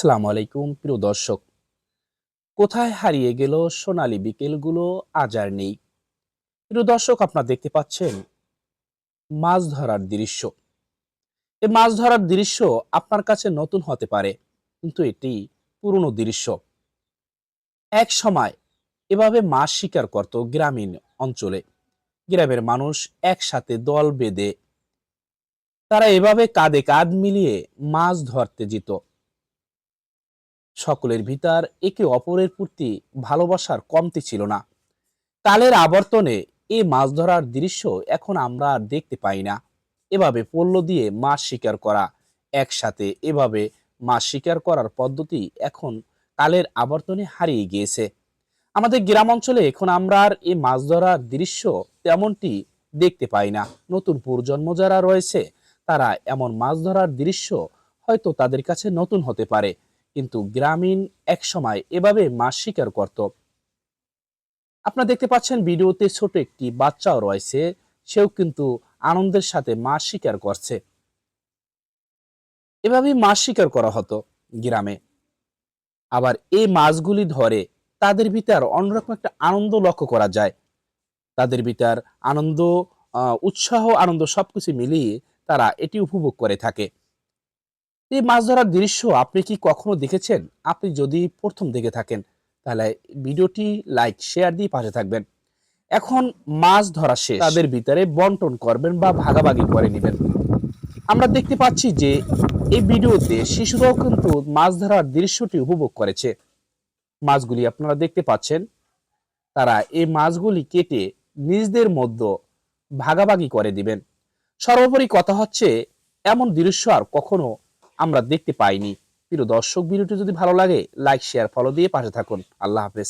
আসসালামু আলাইকুম, প্রিয় দর্শক। কোথায় হারিয়ে গেল সোনালী বিকেলগুলো আজ আর নেই। প্রিয় দর্শক, আপনারা দেখতে পাচ্ছেন মাছ ধরার দৃশ্য। এই মাছ ধরার দৃশ্য আপনার কাছে নতুন হতে পারে, কিন্তু এটি পুরনো দৃশ্য। এক সময় এভাবে মাছ শিকার করত গ্রামীণ অঞ্চলে। গ্রামের মানুষ একসাথে দল বেঁধে তারা এভাবে কাঁধে কাঁধ মিলিয়ে মাছ ধরতে যেত। সকলের ভিতর একে অপরের প্রতি ভালোবাসার কমতি ছিল না। কালের আবর্তনে এই মাছ ধরার দৃশ্য এখন আমরা আর দেখতে পাই না। এভাবে পল্ল দিয়ে মাছ শিকার করা, একসাথে এভাবে মাছ শিকার করার পদ্ধতি এখন কালের আবর্তনে হারিয়ে গিয়েছে। আমাদের গ্রাম অঞ্চলে এখন আমরা আর এই মাছ ধরার দৃশ্য তেমনটি দেখতে পাই না। নতুন প্রজন্ম যারা রয়েছে, তারা এমন মাছ ধরার দৃশ্য হয়তো তাদের কাছে নতুন হতে পারে। কিন্তু গ্রামীণ এক সময় এভাবে মাছ শিকার করত। আপনারা দেখতে পাচ্ছেন ভিডিওতে ছোট একটি বাচ্চাও রয়েছে, সেও কিন্তু আনন্দের সাথে মাছ শিকার করছে। এভাবেই মাছ শিকার করা হতো গ্রামে। আবার এই মাছগুলি ধরে তাদের ভিতর অন্যরকম একটা আনন্দ লক্ষ্য করা যায়। তাদের ভিতর আনন্দ উৎসাহ, আনন্দ সবকিছু মিলিয়ে তারা এটি উপভোগ করে থাকে। এই মাছ ধরার দৃশ্য আপনি কি কখনো দেখেছেন? আপনি যদি প্রথম দেখে থাকেন, তাহলে ভিডিওটি লাইক, শেয়ার দিয়ে পাশে থাকবেন। এখন মাছ ধরা শেষ। তাদের ভিতরে বন্টন করবেন বা ভাগাভাগি করে নেবেন। আমরা দেখতে পাচ্ছি যে এই ভিডিওতে শিশুরাও কিন্তু মাছ ধরার দৃশ্যটি উপভোগ করেছে। মাছগুলি আপনারা দেখতে পাচ্ছেন। তারা এই মাছগুলি কেটে নিজদের মধ্যে ভাগাভাগি করে দিবেন। সর্বোপরি কথা হচ্ছে, এমন দৃশ্য আর কখনো আমরা দেখতে পাইনি। প্রিয় দর্শক, ভিডিওটি যদি ভালো লাগে লাইক শেয়ার ফলো দিয়ে পাশে থাকুন। আল্লাহ হাফেজ।